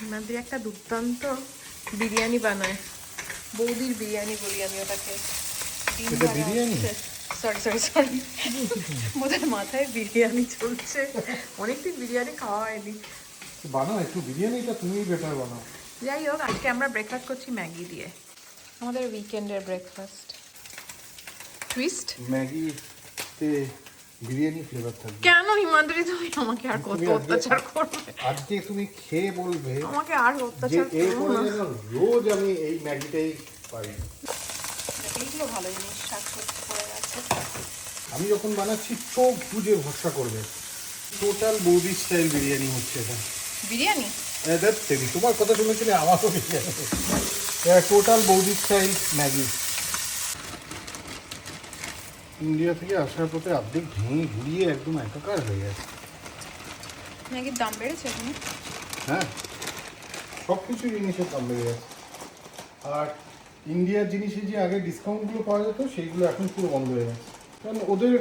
হিমাদ্রি একটা দুর্দান্ত বিরিয়ানি বানায়। বৌদির বিরিয়ানি বলি আমি ওটাকে? সরি সরি সরি মাথায় বিরিয়ানি চলছে। অনেকদিন বিরিয়ানি খাওয়া হয়নি। বানাও একটু বিরিয়ানিটা তুমিই বেটার বানাও। যাই হোক আজকে আমরা ব্রেকফাস্ট করছি ম্যাগি দিয়ে। আমাদের উইকেন্ডের ব্রেকফাস্ট টুইস্ট ম্যাগিতে বিরিয়ানি ফ্লেভার থাকবে। কেন হিমাদ্রি তুমি আমাকে আর কত অত্যাচার করবে? আজকে তুমি খেয়ে বলবে আমাকে আর অত্যাচার করবে না। রোজ আমি এই ম্যাগিটাই পাই এইগুলো ভালো জিনিস শাক সবজি পড়ে গেছে আমি যখন বানাচ্ছি চোখ বুঝে ভরসা করবে। টোটাল বৌদি স্টাইল বিরিয়ানি হচ্ছে এটা। বিরিয়ানি? হ্যাঁ, দেখ তোমার কথা শুনেছিলে আমারও বিরিয়ানি। টোটাল বৌদি স্টাইল ম্যাগি। ইন্ডিয়া থেকে আসার পথে অর্ধেক ভেঙে ঘুরিয়ে একদম একাকার হয়ে গেছে। ম্যাগির দাম বেড়েছে এখন? হ্যাঁ সব কিছু জিনিসের দাম বেড়ে গেছে। আর ইন্ডিয়ার জিনিসে যে আগে ডিসকাউন্টগুলো পাওয়া যেত সেইগুলো এখন পুরো বন্ধ হয়ে গেছে। কারণ ওদের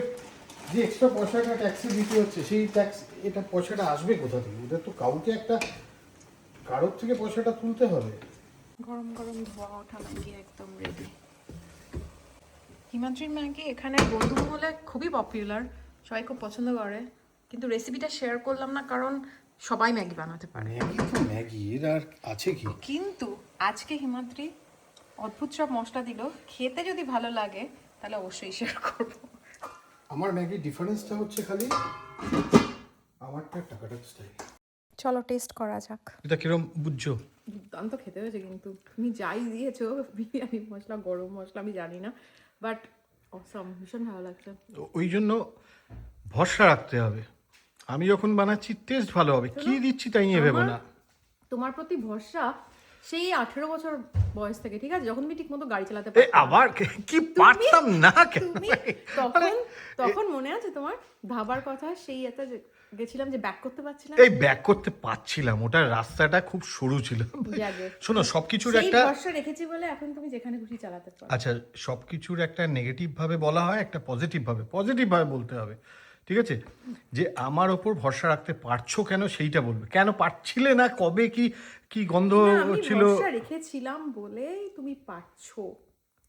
যে এক্সট্রা পয়সাটা ট্যাক্সে দিতে হচ্ছে সেই ট্যাক্স এটা পয়সাটা আসবে কোথা থেকে? ওদের তো কাউকে একটা কারোর থেকে পয়সাটা তুলতে হবে। গরম গরম ধোয়া ওঠা ম্যাগি একদম রেডি হিমাদ্রির ম্যাগি এখানে বন্ধু মহলে খুবই পপুলার সবাই খুব পছন্দ করে কিন্তু রেসিপিটা শেয়ার করলাম না কারণ সবাই ম্যাগি বানাতে পারে। ম্যাগি তো ম্যাগি এর আর আছে কি? কিন্তু আজকে হিমাদ্রি অদ্ভুত সব মশলা দিল খেতে যদি ভালো লাগে তাহলে অবশ্যই শেয়ার করব। আমার ম্যাগির ডিফারেন্সটা হচ্ছে খালি আমারটা টাকাটা স্টাইল চলো টেস্ট করা যাক। এটা কিরম বুঝছ? দুর্দান্ত খেতে হয়েছে কিন্তু তুমি যাই দিয়েছ বিরিয়ানি মশলা গরম মশলা আমি জানি না। বাট অসম ভীষণ ভালো লাগছে। ওই জন্য ভরসা রাখতে হবে। আমি যখন বানাচ্ছি টেস্ট ভালো হবে। কি দিচ্ছি তাই নিয়ে ভেবো না। তোমার প্রতি ভরসা সেই আঠেরো বছর বয়স থেকে ঠিক আছে? যখন ঠিক মতো গাড়ি চালাতে পারো আবার কি পারতাম না তুমি তখন তখন মনে আছে তোমার? কথা সেই একটা গেছিলাম যে ব্যাক করতে পারছিলাম। এই ব্যাক করতে পারছিলাম ওটার রাস্তাটা খুব সরু ছিল। শোনো সবকিছুর একটা ভরসা রেখেছি বলে এখন তুমি যেখানে খুশি চালাতে পারো। আচ্ছা সবকিছুর একটা নেগেটিভ ভাবে বলা হয় একটা পজিটিভ ভাবে। পজিটিভ ভাবে বলতে হবে ঠিক আছে? যে আমার ওপর ভরসা রাখতে পারছ কেন সেইটা বলবে। কেন পারছিলে না? কবে কি কি গন্ধ ছিল? রেখেছিলাম বলেই তুমি পারছ।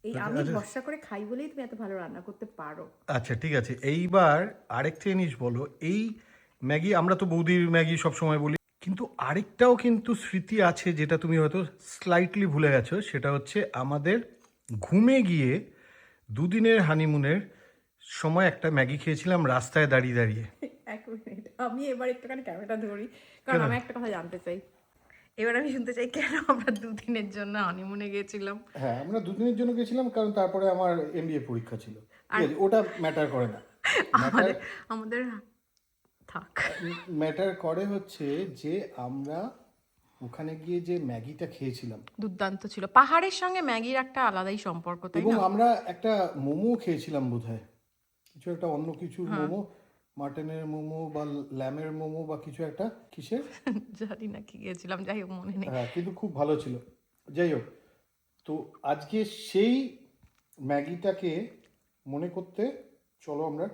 এই আমি ভরসা করে খাই বলেই তুমি এত ভালো রান্না করতে পারো। আচ্ছা ঠিক আছে। এইবার আরেকটা জিনিস বলো। এই ম্যাগি আমরা তো বৌদির ম্যাগি সব সময় বলি। কিন্তু আরেকটাও কিন্তু স্মৃতি আছে যেটা তুমি হয়তো স্লাইটলি ভুলে গেছো। সেটা হচ্ছে আমাদের ঘুমে গিয়ে দুদিনের হানিমুনের সময় একটা ম্যাগি খেয়েছিলাম রাস্তায় দাঁড়িয়ে দাঁড়িয়ে। এক মিনিট আমি এবার একটুখানি ক্যামেরাটা ধরি। কারণ আমি একটা কথা জানতে চাই। এবার আমি শুনতে চাই কেন আমরা দুদিনের জন্য হানিমুনে গেছিলাম হ্যাঁ আমরা দুদিনের জন্য গেছিলাম কারণ তারপরে আমার এমবিএ পরীক্ষা ছিল। ওটা ম্যাটার করে না। আমাদের আমাদের থাক। ম্যাটার করে হচ্ছে যে আমরা ওখানে গিয়ে যে ম্যাগিটা খেয়েছিলাম। দুর্দান্ত ছিল। পাহাড়ের সঙ্গে ম্যাগির একটা আলাদাই সম্পর্ক তাই এবং না? আমরা একটা মোমো খেয়েছিলাম বোধহয়। কিছু একটা অন্য কিছু মোমো মাটনের মোমো বা ল্যামের মোমো বা কিছু একটা কিসের? জানি না কি গিয়েছিলাম যাই হোক মনে নেই। হ্যাঁ কিন্তু খুব ভালো ছিল। যাই হোক তো আজকে সেই ম্যাগিটাকে মনে করতে চলো আমরা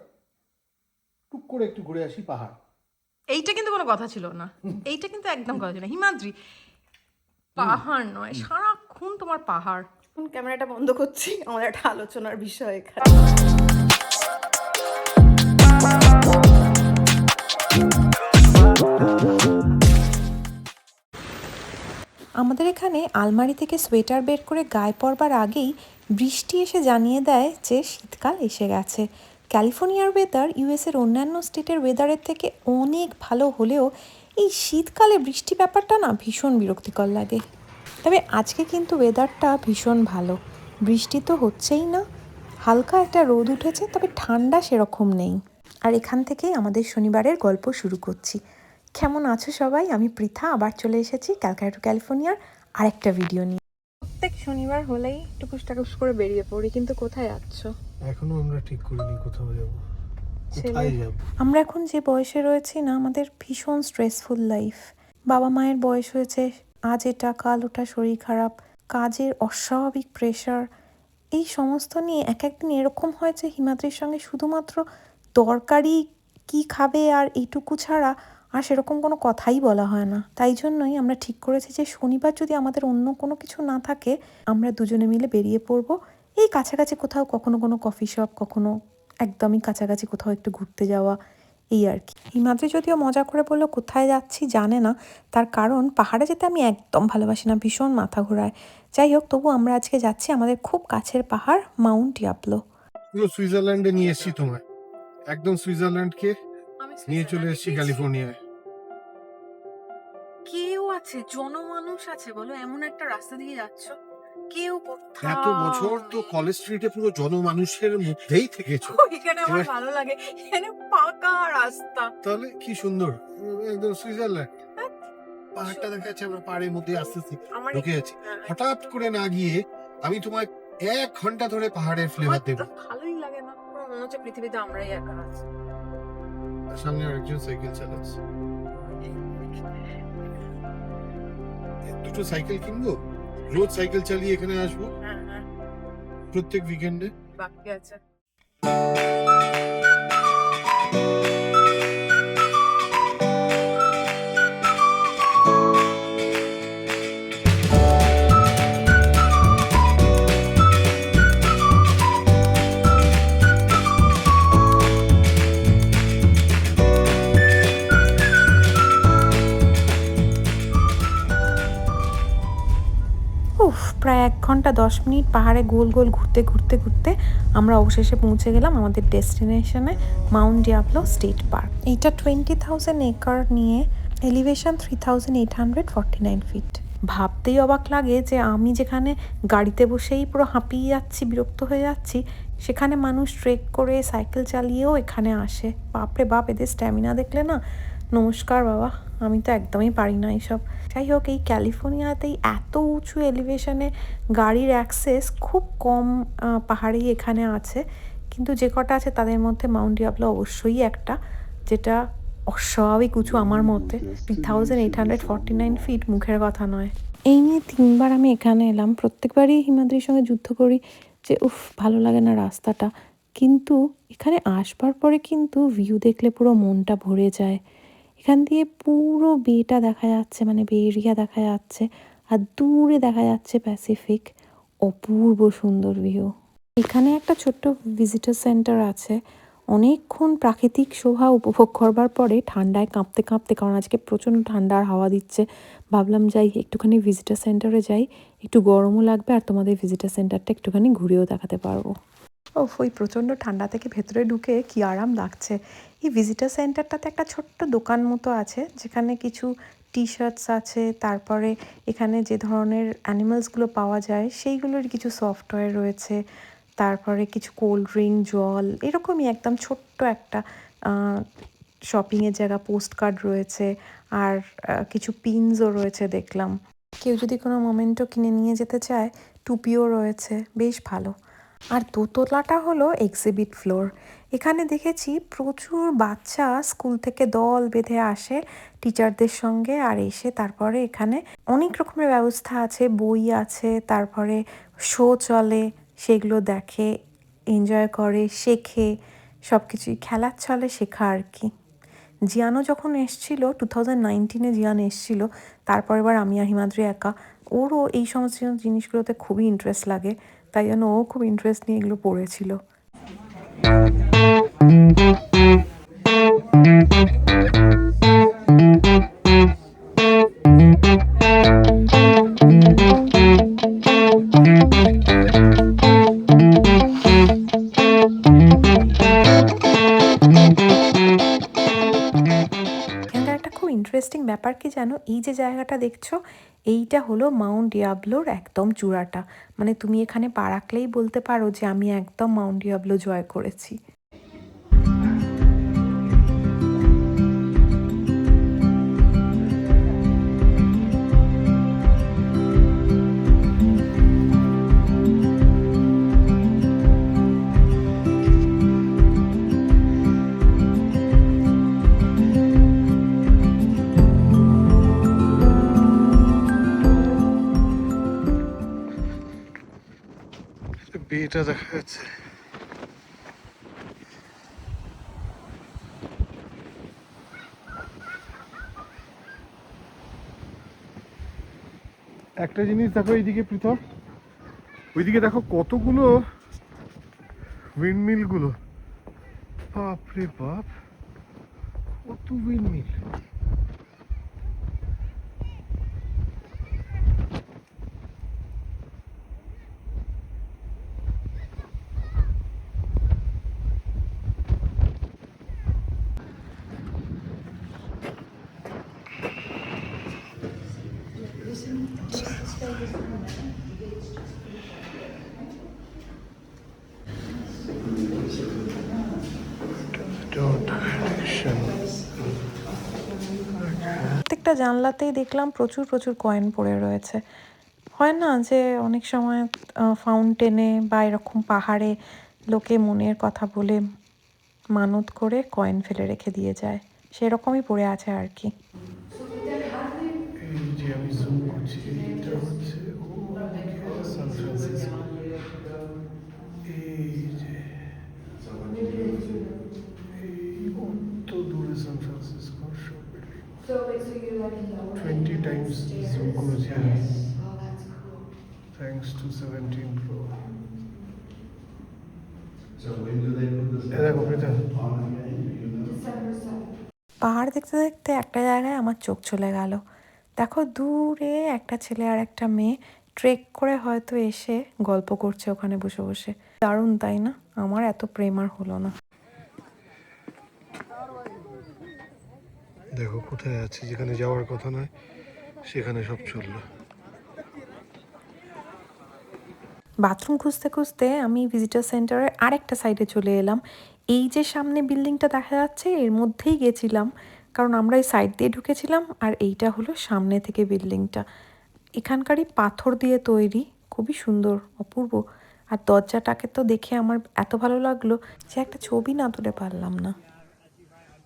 টুক করে একটু ঘুরে আসি পাহাড়। এইটা কিন্তু কোনো কথা ছিল না। এইটা কিন্তু একদম কথা ছিল না। হিমাদ্রি পাহাড় নয় সারাক্ষণ তোমার পাহাড়। এখন ক্যামেরাটা বন্ধ করছি আমাদের একটা আলোচনার বিষয় এখানে। আমাদের এখানে আলমারি থেকে সোয়েটার বের করে গায়ে পরবার আগেই বৃষ্টি এসে জানিয়ে দেয় যে শীতকাল এসে গেছে। ক্যালিফোর্নিয়ার ওয়েদার ইউএসের অন্যান্য স্টেটের ওয়েদারের থেকে অনেক ভালো হলেও এই শীতকালে বৃষ্টি ব্যাপারটা না ভীষণ বিরক্তিকর লাগে। তবে আজকে কিন্তু ওয়েদারটা ভীষণ ভালো। বৃষ্টি তো হচ্ছেই না। হালকা একটা রোদ উঠেছে, তবে ঠান্ডা সেরকম নেই। আর এখান থেকেই আমাদের শনিবারের গল্প শুরু করছি। কেমন আছো সবাই? আমি পৃথা আবার চলে এসেছি ক্যালকাটা টু ক্যালিফোর্নিয়ার আরেকটা ভিডিও নিয়ে। প্রত্যেক শনিবার হলেই টুকুস টাকুস করে বেরিয়ে পড়ি কিন্তু কোথায় যাচ্ছ এখনও আমরা ঠিক করিনি কোথাও যাব। আমরা এখন যে বয়সে রয়েছি না আমাদের ভীষণ স্ট্রেসফুল লাইফ বাবা মায়ের বয়স হয়েছে আজ এটা কাল ওটা শরীর খারাপ কাজের অস্বাভাবিক প্রেশার এই সমস্ত নিয়ে এক একদিন এরকম হয়েছে হিমাদ্রির সঙ্গে শুধুমাত্র তরকারি কি খাবে আর এইটুকু ছাড়া আর সেরকম কোনো কথাই বলা হয় না। তাই জন্যই আমরা ঠিক করেছি যে শনিবার যদি আমাদের অন্য কোনো কিছু না থাকে আমরা দুজনে মিলে বেরিয়ে পড়ব। এই কাছাকাছি কোথাও কখনো কোনো কফি শপ কখনো একদমই কাছাকাছি কোথাও একটু ঘুরতে যাওয়া এই আর কি। হিমাদ্রি যদিও মজা করে বলল কোথায় যাচ্ছি জানে না। তার কারণ পাহাড়ে যেতে আমি একদম ভালোবাসি না ভীষণ মাথা ঘোরায়। যাই হোক তবু আমরা আজকে যাচ্ছি আমাদের খুব কাছের পাহাড় মাউন্ট ইয়াবলো। পুরো সুইজারল্যান্ডে নিয়ে এসেছি তোমায়। একদম সুইজারল্যান্ডকে নিয়ে চলে এসেছি ক্যালিফোর্নিয়ায়। আছে জনমানুষ আছে বলো এমন একটা রাস্তা দিয়ে যাচ্ছ। কেউ কোথাও এত বছর তো কলেজ স্ট্রিটে পুরো জনমানুষের মধ্যেই থেকেছো। এখানে আমার ভালো লাগে। এখানে পাকা রাস্তা। তাহলে কি সুন্দর। একদম সুইজারল্যান্ড। পাহাড়টা দেখা যাচ্ছে আমরা পাহাড়ের মধ্যে আস্তে আস্তে ঢুকে যাচ্ছি। হ্যাঁ, হঠাৎ করে না গিয়ে আমি তোমায় এক ঘণ্টা ধরে পাহাড়ের ফ্লেভার দেবো। ভালোই লাগে না। পুরো মনে হচ্ছে পৃথিবীতে আমরাই একা আছি। সামনে আরেকজন সাইকেল চালাচ্ছে। দুটো সাইকেল কিনবো? রোজ সাইকেল চালিয়ে এখানে আসব? হ্যাঁ হ্যাঁ। প্রত্যেক উইকেন্ডে বাকি আছে। উফ, প্রায় এক ঘণ্টা দশ মিনিট পাহাড়ে গোল গোল ঘুরতে ঘুরতে ঘুরতে আমরা অবশেষে পৌঁছে গেলাম আমাদের ডেস্টিনেশনে মাউন্ট ডিয়াবলো স্টেট পার্ক। এইটা টোয়েন্টি থাউজেন্ড একর নিয়ে elevation three thousand eight hundred forty nine feet ভাবতেই অবাক লাগে যে আমি যেখানে গাড়িতে বসেই পুরো হাঁপিয়ে যাচ্ছি, বিরক্ত হয়ে যাচ্ছি, সেখানে মানুষ ট্রেক করে সাইকেল চালিয়েও এখানে আসে। বাপরে বাপ, এদের স্ট্যামিনা দেখলে না নমস্কার বাবা, আমি তো একদমই পারি না এইসব। যাই হোক, এই ক্যালিফোর্নিয়াতেই এত উঁচু এলিভেশনে গাড়ির অ্যাক্সেস খুব কম পাহাড়েই এখানে আছে। কিন্তু যে কটা আছে তাদের মধ্যে মাউন্ট ডিয়াবলো অবশ্যই একটা, যেটা অস্বাভাবিক উঁচু আমার মতে। Three thousand eight hundred forty nine feet মুখের কথা নয়। এই নিয়ে তিনবার আমি এখানে এলাম। প্রত্যেকবারই হিমাদ্রির সঙ্গে যুদ্ধ করি যে, উফ, ভালো লাগে না রাস্তাটা। কিন্তু এখানে আসবার পরে কিন্তু ভিউ দেখলে পুরো মনটা ভরে যায়। এখান দিয়ে পুরো বেটা দেখা যাচ্ছে মানে বে এরিয়া দেখা যাচ্ছে, আর দূরে দেখা যাচ্ছে প্যাসিফিক অপূর্ব সুন্দর ভিউ এখানে একটা ছোট্ট ভিজিটার সেন্টার আছে। অনেকক্ষণ প্রাকৃতিক শোভা উপভোগ করবার পরে ঠান্ডায় কাঁপতে কাঁপতে, কারণ আজকে প্রচণ্ড ঠান্ডার হাওয়া দিচ্ছে, ভাবলাম যাই, একটুখানি ভিজিটার সেন্টারে যাই, একটু গরমও লাগবে আর তোমাদের ভিজিটার সেন্টারটা একটুখানি ঘুরেও দেখাতে পারব। ও ওই প্রচণ্ড ঠান্ডা থেকে ভেতরে ঢুকে কি আরাম লাগছে। এই ভিজিটার সেন্টারটাতে একটা ছোট্ট দোকান মতো আছে, যেখানে কিছু টি শার্টস আছে, তারপরে এখানে যে ধরনের অ্যানিমালসগুলো পাওয়া যায়, সেইগুলোর কিছু সফটওয়্যার রয়েছে, তারপরে কিছু কোল্ড ড্রিঙ্ক জল, এরকমই একদম ছোট্ট একটা শপিংয়ের জায়গা পোস্ট কার্ড রয়েছে, আর কিছু পিনসও রয়েছে দেখলাম। কেউ যদি কোনো মোমেন্টও কিনে নিয়ে যেতে চায়, টুপিও রয়েছে, বেশ ভালো। আর দোতলাটা হলো এক্সিবিট ফ্লোর এখানে দেখেছি প্রচুর বাচ্চা স্কুল থেকে দল বেঁধে আসে টিচারদের সঙ্গে আর এসে তারপরে এখানে অনেক রকমের ব্যবস্থা আছে, বই আছে, তারপরে শো চলে, সেগুলো দেখে এনজয় করে, শেখে সব কিছুই খেলার চলে শেখা আর কি। জিয়ানো যখন এসছিল টু থাউজেন্ড নাইনটিনে জিয়ান এসছিল, তারপর এবার আমি আর হিমাদ্রি একা। ওরও এই সমস্ত জিনিসগুলোতে খুবই ইন্টারেস্ট লাগে। তাই জন্য ও খুব ইন্টারেস্ট নিয়ে এগুলো পড়েছিল। ব্যাপার কি জানো? এই যে জায়গাটা দেখছ এইটা হলো মাউন্ট ডিয়াবলোর একদম চূড়াটা। মানে তুমি এখানে পা রাখলেই বলতে পারো যে আমি একদম মাউন্ট ডিয়াবলো জয় করেছি। এটা দেখা যাচ্ছে। একটা জিনিস দেখো এইদিকে পৃথক। ওইদিকে দেখো কতগুলো উইন্ডমিলগুলো বাপরে বাপ, কত উইন্ডমিল প্রত্যেকটা জানলাতেই দেখলাম প্রচুর প্রচুর কয়েন পড়ে রয়েছে। হয় না যে অনেক সময় ফাউন্টেনে বা এরকম পাহাড়ে লোকে মনের কথা বলে মানত করে কয়েন ফেলে রেখে দিয়ে যায়। সেরকমই পড়ে আছে আর কি। আমি 217 Pro. So when do they put the Yeah, on again? পাহাড় দেখতে দেখতে একটা জায়গায় আমার চোখ চলে গেল। দেখো দূরে একটা ছেলে আর একটা মেয়ে ট্রেক করে হয়তো এসে গল্প করছে ওখানে বসে বসে। দারুণ তাই না? আমার এত প্রেম আর হলো না। দেখো কোথায় আছে? যেখানে যাওয়ার কথা নয় সেখানে সব চলল। বাথরুম খুঁজতে খুঁজতে আমি ভিজিটার সেন্টারের আরেকটা সাইডে চলে এলাম। এই যে সামনে বিল্ডিংটা দেখা যাচ্ছে, এর মধ্যেই গেছিলাম। কারণ আমরা এই সাইড দিয়ে ঢুকেছিলাম আর এইটা হলো সামনে থেকে বিল্ডিংটা এখানকারই পাথর দিয়ে তৈরি, খুবই সুন্দর, অপূর্ব। আর দরজাটাকে তো দেখে আমার এত ভালো লাগল যে একটা ছবি না তুলে পারলাম না।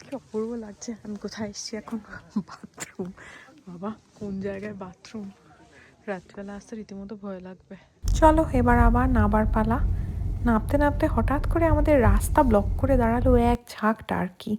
কি অপূর্ব লাগছে, আমি কোথায় এসেছি এখন? বাথরুম। বাবা, কোন জায়গায় বাথরুম? রাত্রিবেলা আসতে রীতিমতো ভয় লাগবে। চলো এবার আবার নাবার পালা। নামতে নামতে হঠাৎ করে আমাদের রাস্তা ব্লক করে দাঁড়াল এক ঝাঁক টার্কি।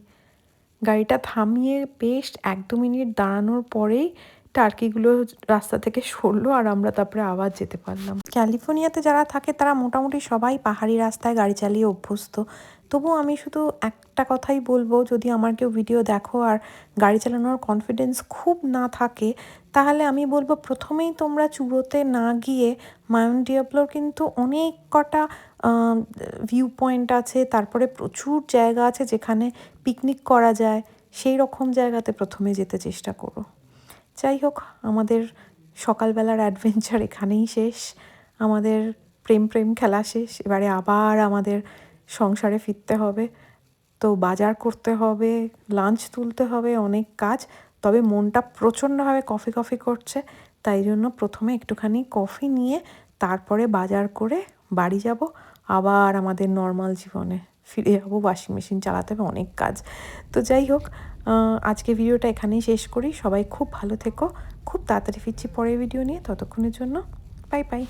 গাড়িটা থামিয়ে বেশ এক দু মিনিট দাঁড়ানোর পরেই টার্কিগুলো রাস্তা থেকে সরলো আর আমরা তারপরে আবার যেতে পারলাম। ক্যালিফোর্নিয়াতে যারা থাকে তারা মোটামুটি সবাই পাহাড়ি রাস্তায় গাড়ি চালিয়ে অভ্যস্ত। তবু আমি শুধু একটা কথাই বলব, যদি আমার কেউ ভিডিও দেখো আর গাড়ি চালানোর কনফিডেন্স খুব না থাকে, তাহলে আমি বলব প্রথমেই তোমরা চূড়োতে না গিয়ে মায়ন ডিয়াবলোর কিন্তু অনেক কটা ভিউ পয়েন্ট আছে, তারপরে প্রচুর জায়গা আছে যেখানে পিকনিক করা যায়, সেই রকম জায়গাতে প্রথমে যেতে চেষ্টা করো। যাই হোক, আমাদের সকালবেলার অ্যাডভেঞ্চার এখানেই শেষ, আমাদের প্রেম প্রেম খেলা শেষ, এবারে আবার আমাদের সংসারে ফিরতে হবে, তো বাজার করতে হবে লাঞ্চ তুলতে হবে, অনেক কাজ। তবে মনটা প্রচণ্ডভাবে কফি কফি করছে, তাই জন্য প্রথমে একটুখানি কফি নিয়ে তারপরে বাজার করে বাড়ি যাব। আবার আমাদের নর্মাল জীবনে ফিরে যাব ওয়াশিং মেশিন চালাতে হবে, অনেক কাজ। তো যাই হোক আজকে ভিডিওটা এখানেই শেষ করি। সবাই খুব ভালো থেকো। খুব তাড়াতাড়ি ফিরছি পরের ভিডিও নিয়ে। ততক্ষণের জন্য বাই বাই